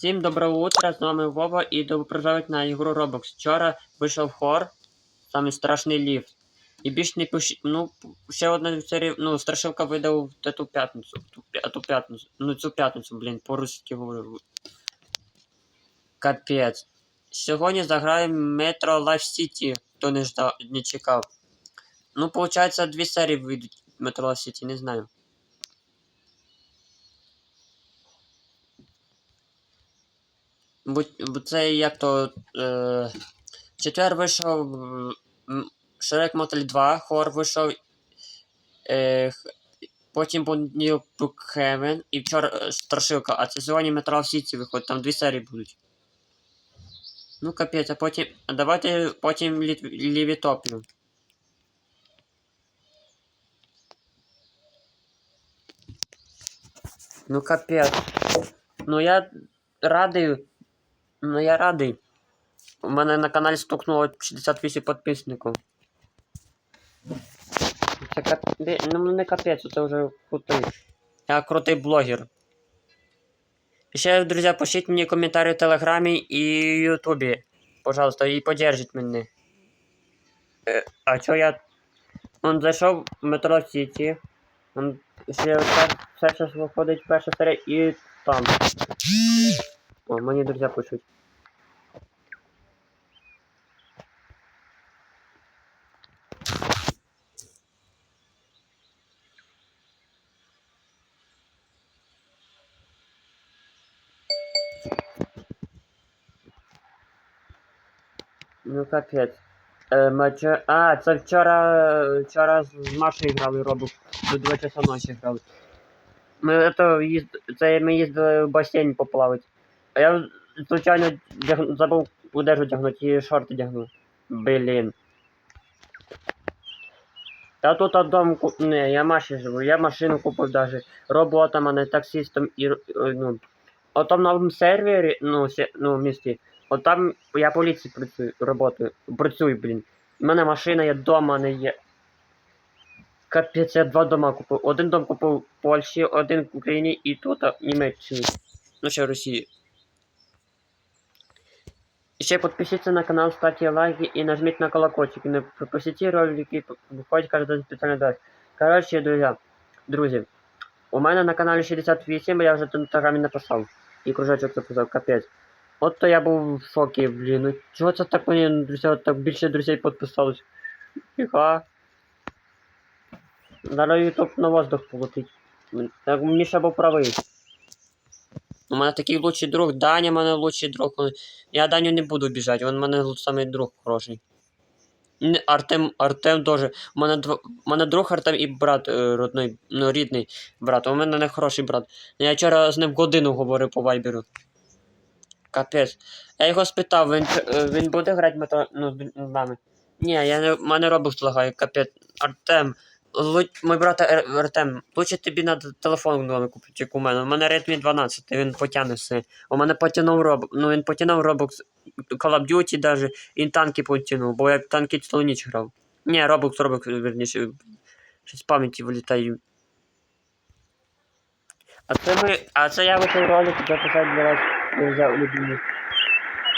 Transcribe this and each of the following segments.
Всім доброго утра, з вами Вова і добро на ігру Roblox. Вчора вийшов хор, самий страшний ліфт. І більш не пиш... Ну, ще одна серія, ну, страшилка видав ту п'ятницю. Ту, п'ятницю. Ну, цю п'ятницю, блін, по-русски говорю. Капець. Сьогодні заграємо Metro Life City, хто не ждав, не чекав. Ну, получається, дві серії вийдуть Metro Life City, не знаю. Бо, це як то. Е, четвер вийшов Шрек Мотель 2, хор вийшов. Е, потім понеділок Букхевен і вчора е, Страшилка, а це сьогодні Метро Сіті виходить, там дві серії будуть. Ну капець, а потім. А давайте потім лі, Лівітопію. Ну капець. Ну я радий. Ну я радий. У мене на каналі стукнуло 68 підписників. Це капець. Ну не капець, це вже крутий. Я крутий блогер. Ще, друзі, пишіть мені коментарі в Телеграмі і Ютубі. Пожалуйста, і поддержіть мене. Е, а чо я. Он зайшов в метро Сіті. Он ще все, зараз виходить перша серія і там. О, мені друзі пишуть. Ну капець. Е, мача... А, це вчора. Вчора з Машею грали робок. До 2 часа ночі грали. Ми це, їзд... це ми їздили в басейн поплавати. А я звичайно дяг... забув одежу тягнути і шорти тягнув. Блін. Та тут дом ку... Не, я Маші живу, я машину купив даже. Робота мене таксистом і е, ну. От там на новому сервері, ну, се... ну, в місті. От там я поліції працюю, роботаю, працюю, блін. У мене машина є, дома не є. Капець, я два дома купив. Один дом купив в Польщі, один в Україні і тут в Німеччині. Ну ще в Росії. І ще підпишіться на канал, ставте лайки і нажміть на колокольчик. І не пропустіть ролики, виходять кожен день спеціальний дасть. Коротше, друзі, друзі, у мене на каналі 68, я вже тут в інстаграмі написав. І кружочок записав, капець. От то я був в шокі, блін. Ну чого це так мені, друзі, от так більше друзей підписалось? Фіга. Зараз ютуб на воздух полетить. М, Так Міша був правий. У мене такий лучший друг, Даня в мене лучший друг. Я Даню не буду біжати, він в мене самий друг хороший. Артем, Артем теж. У мене, дво, у мене друг Артем і брат е, родний, ну, рідний брат. У мене не хороший брат. Я вчора з ним годину говорив по вайберу. Капець. Я його спитав, він, е, він буде грати мето, ну, з нами. Ні, я не, мене робив лагає, капець. Артем. Мой брат Ар- Артем, лучше тобі на телефон новий купити, як у мене. У мене Redmi 12, він потягне все. У мене потягнув Roblox, ну він потягнув Roblox, Call of Duty даже, і танки потягнув, бо я в танки цілу ніч грав. Ні, Roblox, Roblox, верніше, щось з пам'яті вилітає. А це ми, а це я вийшов ролик записати для вас, друзі, улюблені.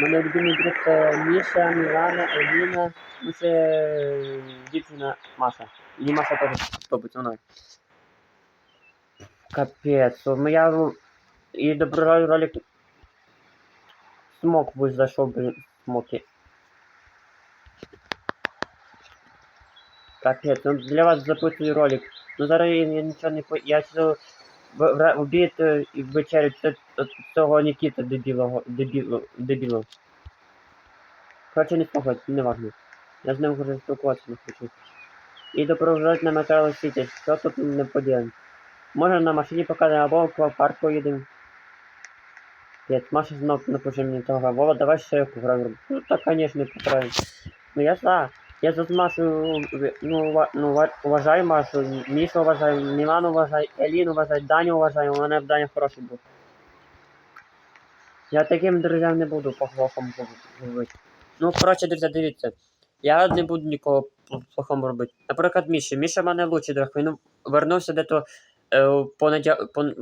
Мене любимий друг це Міша, Мілана, Еліна, ну це е, дівчина Маша. І Маша теж сподобається вона. Капець, о, моя ру- і добрий ролик. Смок ви зайшов, блін, смоки. Капець, ну для вас записую ролик. Ну зараз я, я нічого не по. Я цього в, в, в е, і от цього Нікіта дебілого, дебіло, дебіло. Короче, не слухать, не важно. Я з ним вже спілкуватися не хочу. І допровожать на Метро Сіті, що тут не поділимо. Може на машині покажемо або в аквапарк поїдемо. Нет, Маша знов напиши мені того. Вова, давай ще яку граю. Ну так, конечно, поправим. Ну я за. Я за Машу, ну, ну, уважаю Машу, Мішу уважаю, Мілану уважаю, Еліну уважаю, Даню уважаю, у мене в Даня хороший був. Я таким друзям не буду по-плохому говорити. Ну, коротше, друзі, дивіться. Я не буду нікого по-плохому робити. Наприклад, Міша. Міша в мене лучший друг. Він вернувся дето е, понеділ...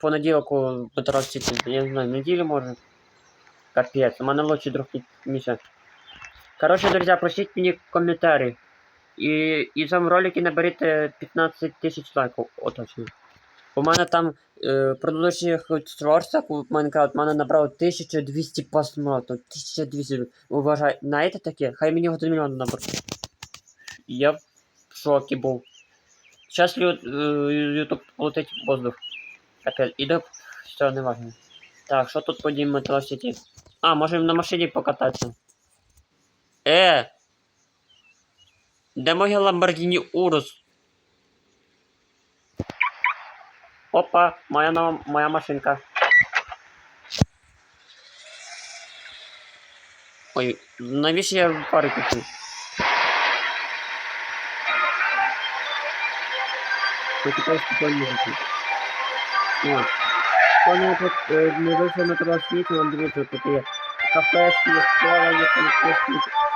понеділок у Петровці. Я не знаю, неділю може. Капец, у мене лучший друг Міша. Короче, друзья, просіть мені коментарі. І, і в цьому ролику наберіть 15 тисяч лайків, оточно. У мене там е, предыдущих шорсах у Майнкрафт мене набрало 1200 просмотрів. 1200. Уважай, знаєте таке? Хай мені 1 мільйон набрав. Я в шокі був. Сейчас Ютуб полетить воздух. Опять, іде, все, не важно. Так, що тут по Метро Сіті? А, можемо на машині покататися. Е! Де моя Lamborghini Urus? Опа, моя нова, моя машинка. Ой, навіщо я пари купив? Спокійно жити. От. Коли тут е, не вийшов на світу, вам дивіться, тут є кафешки, школа, є поліцейський,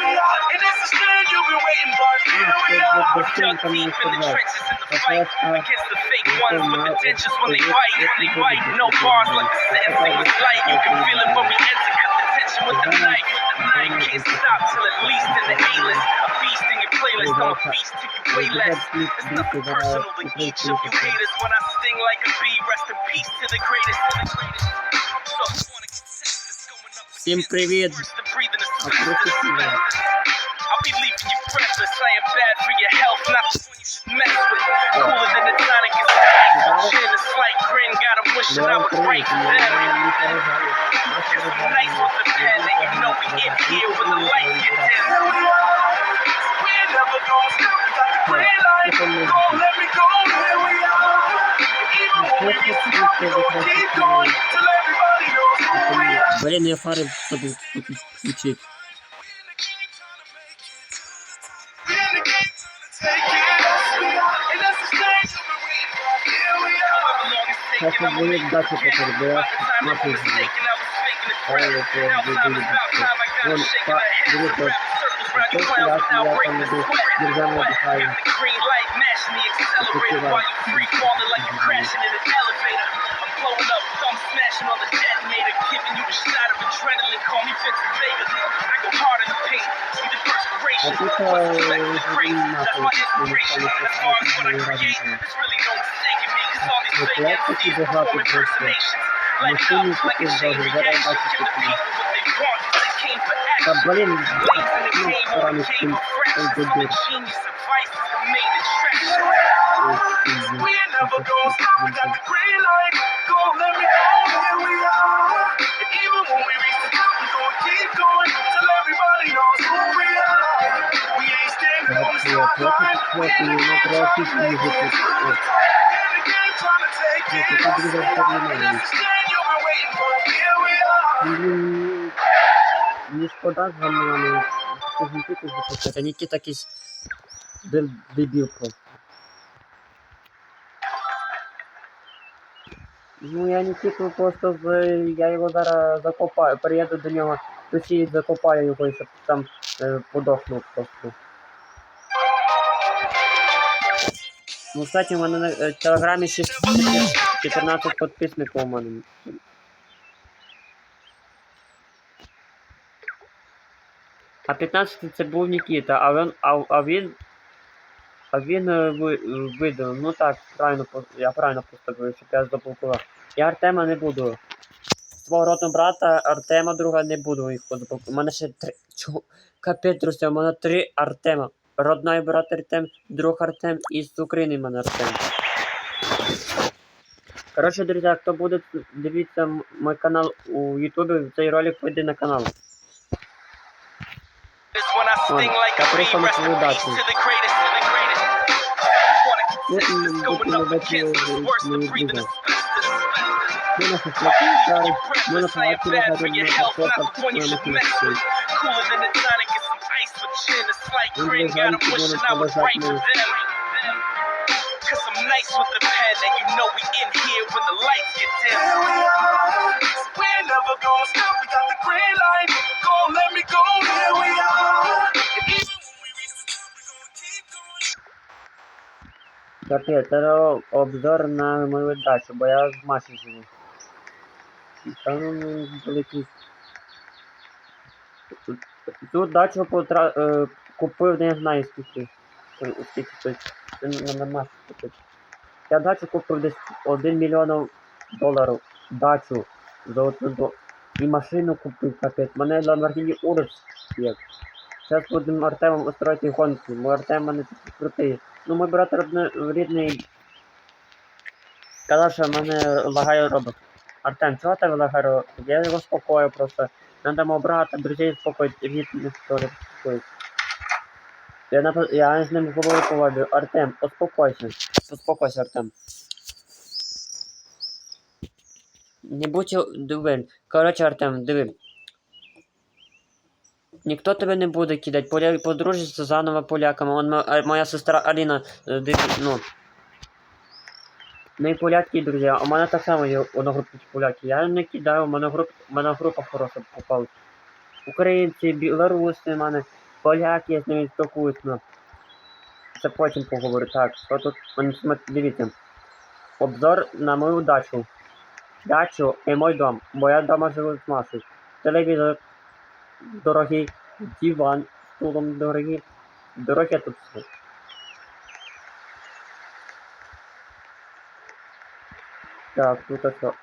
it to the top. The game trying to take it. Yes, we are. And it's a stand you've been waiting for. Here we are. Dug deep in the trenches in the fight against the fake ones with the dentures when they bite, they bite. No bars like the sentencing was light. You can feel it when we enter, cut the tension with the knife. The knife can't stop till at least in the A-list. A feast in your playlist, I'm a feast to you way less. It's nothing personal to each of you haters. When I sting like a bee, rest in peace to the greatest. To the a prophecy now. I'll be leaving you breathless. I am bad for your health, not the one you should mess with. Cooler than the tonic is hot. Chin, a slight grin, got him wishing I would break them. Nice with the pen, and you know we in here when the light gets dim. We are. Never gonna stop. Got the green light. Don't let me go. Here we are. Even when we get stopped, we gonna keep going till everybody knows. who we are. Блін, я фари забув включити. We in the game trying to take it. Yes, we are. And that's the stage you've been waiting for. Here we are. However long it's Сейчас taken, I'ma будет make it дальше again. потерь, да? By the time it Нахуй was же. taken, I was faking the Ой, threat. это Now я time буду is about быстро. time, I got Вон, 'em shaking па- their heads, дивіться. wrapping circles round your Скільки clowns раз without я breaking там the іду sweat. державного What? дихаю. Got the green light, mashing the accelerator Спасибо. while you free falling like you're crashing in an elevator. I'm blowing up, thumb smashing on the detonator, giving you a shot of adrenaline. Call me Vincent Vega. I go hard in the paint, see the perspiration. А тут, What's э, expected to break? нахуй, That's my inspiration. не As far as what I не create, разница. there's really no mistaking me, 'cause all these Вот fake я таки MCs багато perform просто. impersonations. Light it Машини up like a купив chain даже, зараз reaction. бачиш, Give the такі. people what they want. They came for Та action. блін, Lanes in the ну, game, all старами the з game цим of fractions. I'm a дебіл. genius of vices that made attraction. We ain't never gonna stop. We got the green light. Не шкода якийсь дебіл просто. Ну я Нікіту просто я його зараз закопаю, приїду до нього, точі закопаю його, щоб там е, подохнув просто. Ну, кстати, у мене на е, телеграмі 6 14 підписників у мене. А 15 це був Нікіта, а він. А, а він. А він е, ви, видав. Ну так, правильно я правильно поставив, щоб я заблокував. Я Артема не буду. Свого родного брата Артема друга не буду їх. У мене ще три. Чого? Капець, друзі, у мене три Артема. Родной брат Артем, друг Артем і з України мене Артем. Коротше, друзі, хто буде дивитися мій канал у Ютубі, цей ролик вийде на канал. Та bee, просто не ми на breathless, I am палаці bad for виходимо your на health, not фото, the one you ми на should mess with. фотографії. Cooler than the tonic and some ice with gin. It's like Ну, Craig got 'em звичайно, wishing це I was буде right for them. Cause I'm nice with the pen, and you know we in here when the lights get dim. Here we are. We ain't never gonna stop. We got the green light. Go, let me go. Here we are. And even when we reach the top, we gonna keep going. Капець, це обзор на мою дачу, бо я в Маші живу. Там ну, великий. Тут- Цю дачу потра... е, купив не знаю скільки. Скільки тут. Це Маші. Я дачу купив десь 1 мільйон доларів. Дачу. За одну. І машину купив, капець. Мене Lamborghini Urus є. Зараз будемо Артемом устроїти гонки, бо Артем мене такий крутий. Ну, мій брат рідний сказав, що мене лагає робот. Артем, чого тебе лагає робот? Я його спокою просто. Надо мого брата, друзей спокоїть, рідних теж спокоїть. Я, нап... я з ним говорю поводу. Артем, успокойся. Успокойся, Артем. Не будь диви. Коротше, Артем, диви. Ніхто тебе не буде кидати. Поля... Подружишся заново поляками. Он, моя сестра Аліна, е, диви, ну. Ми поляки, друзі, у мене так само є одногрупні поляки. Я не кидаю, у мене груп, у мене група хороша попалась. Українці, білоруси, в мене поляки, з ними спілкуюсь, ну. Це потім поговорю. Так, що тут, дивіться. Обзор на мою дачу. Дачу і мой дом, бо я вдома живу з Машею. Телевізор дорогий, диван, стулом дорогий. Дороге тут все. Так, тут що?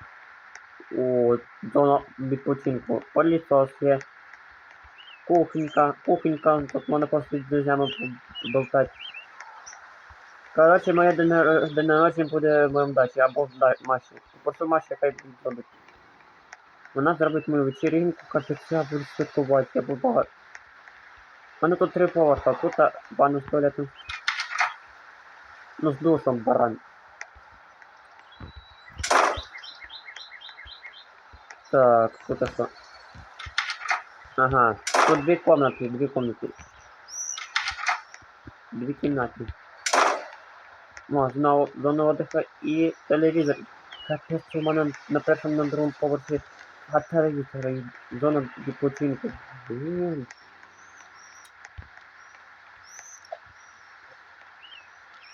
О, зона відпочинку. Пылесос є. Кухонька, кухонька, тут можна просто з друзями поболтати. Коротше, моє день, нар- день народження буде в моєму дачі, або в Маші. Просто Маша хай зробить. Вона зробить мою вечеринку, каже, я буду святкувати, я буду багато. У мене тут три поверха, тут ванну з туалетом. Ну, з душом баран. Так, тут а що? Ага, тут дві комнати, дві комнати. Дві кімнати. О, знову зона отдыха і телевізор. Капець, у мене на першому на другому поверсі а телевізор і зона відпочинку. Блін.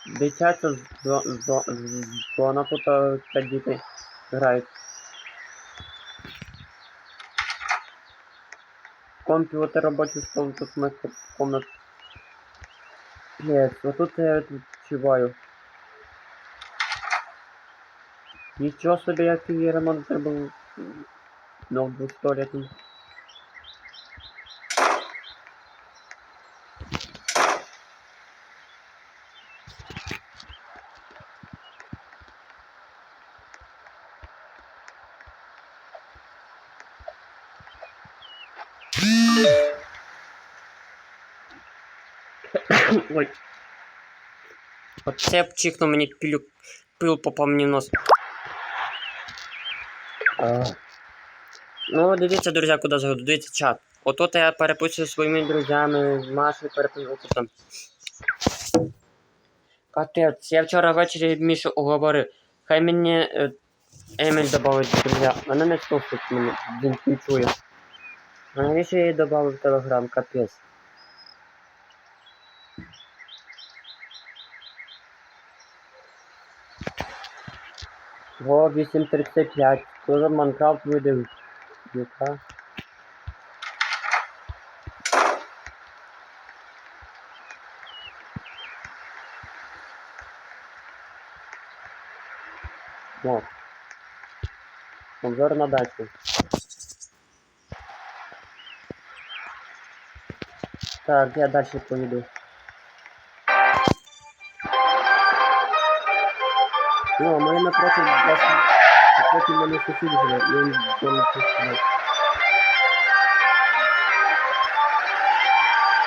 Дитяча зо- зо- зона тут а, та діти грають. Комп'ютер робочий стол, тут ми комнат. Блять, вот тут я відчуваю. Нічого собі, який ремонт треба був ноутбук туалетний. Ой. Оце б чихнув мені пилю, пил попав мені в нос. А. Ну, дивіться, друзі, куди заходу. Дивіться чат. Отут я переписую зі своїми друзями, з Машею переписую там. Капець, я вчора ввечері Мішу уговорив. Хай мені е, Еміль добавить друзі. Вона не слухає мене, він не чує. А навіщо я її додав в Телеграм, капець. Во 8.35. Тоже Майнкрафт видав. Яка? О. Обзор на дачу. Так, я дальше поїду. Ну, а мене напротив, власне, напротив мене сусід живе, і він там не сусід.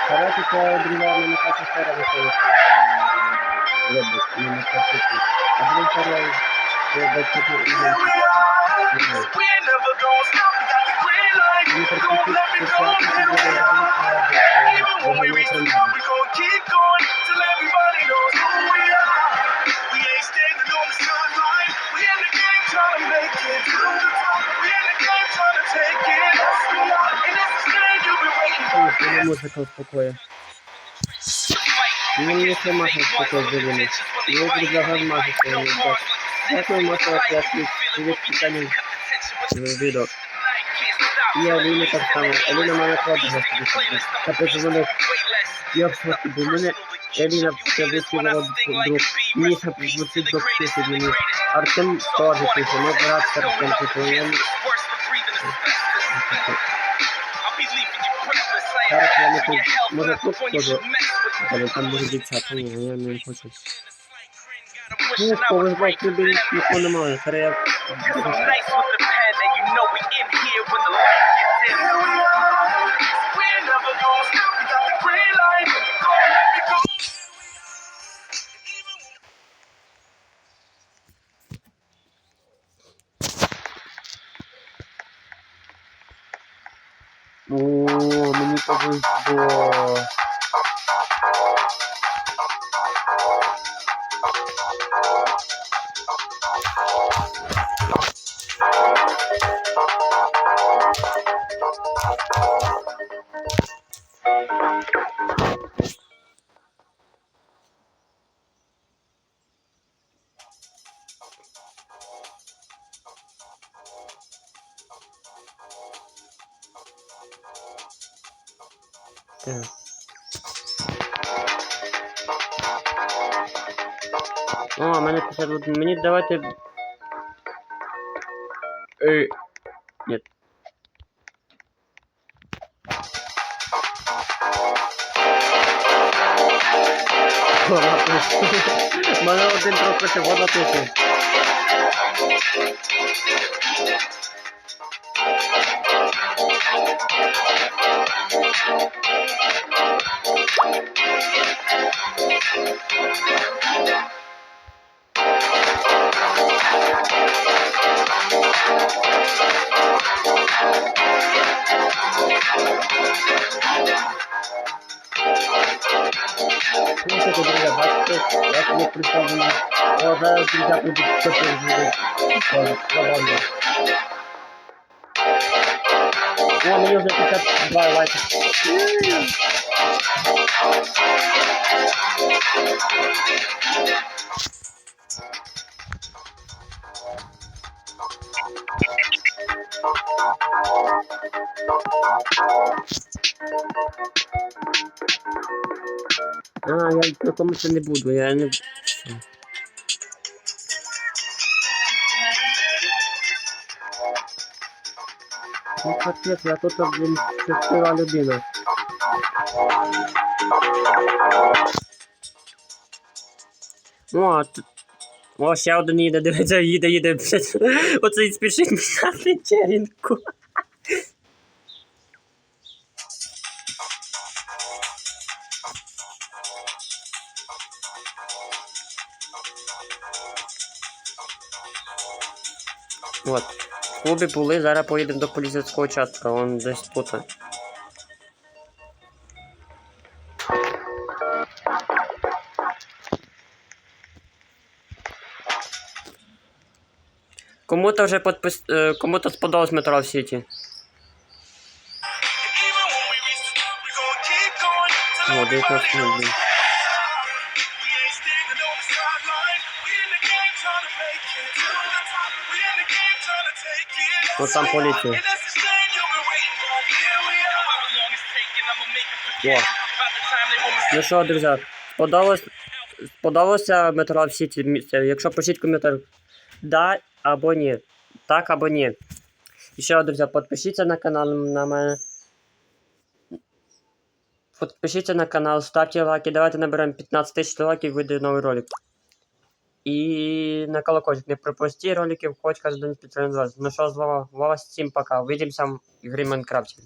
Короче, це друга мене перша сфера виходить. Вибух, мене перша А друга сфера, це батьків і Here we are. We ain't never gonna stop. We Ох, музика успокоює. Ну, мені це маса успокоює зробили. Ну, друзі, гармазу своєю, так. Як ви можете ответить від питання в відео? І Аліна так само. Аліна мене правда господи. Та позвонив. Я в шокі, бо мене Аліна це висіла друг. Міша звучить до писать мені. Артем теж пише, ми брат Артем пише. Я не- я не тут, може тут схожу. Але там може дівчата, ні, я не хочу. Ну, коли бать, не немає. Зараз мені повезло. Так. О, мене 51. Мені давайте. Ей. Нет. Вона пише. Мене один пропише, вона пише. Ну, Тепер буде. Забавно. О, мені вже 52 лайки. А, я знакомиться не буду, я не... Ну, капець, я тут, блін, щаслива людина. О, т- О, ще один їде, дивиться, їде, їде. блядь. Оцей спішить міняти черінку. От. Клубі були, зараз поїдемо до поліцейського участка, он десь тут. Кому-то вже подпис... е, кому-то сподобалось метро Сіті. О, 19 everybody Ну, it forget. О. Ну що, друзі, сподобалось, сподобалося метро в Сіті місце? Якщо пишіть коментар, да або ні. Так або ні. І ще, друзі, підпишіться на канал на мене. Підпишіться на канал, ставте лайки, давайте наберемо 15 тисяч лайків, вийде новий ролик. І на колокольчик не пропусти роликів, хоч каждый день підтримувати вас. Ну що, з Вова, Вова, всім пока. Увидимся в игре Майнкрафті.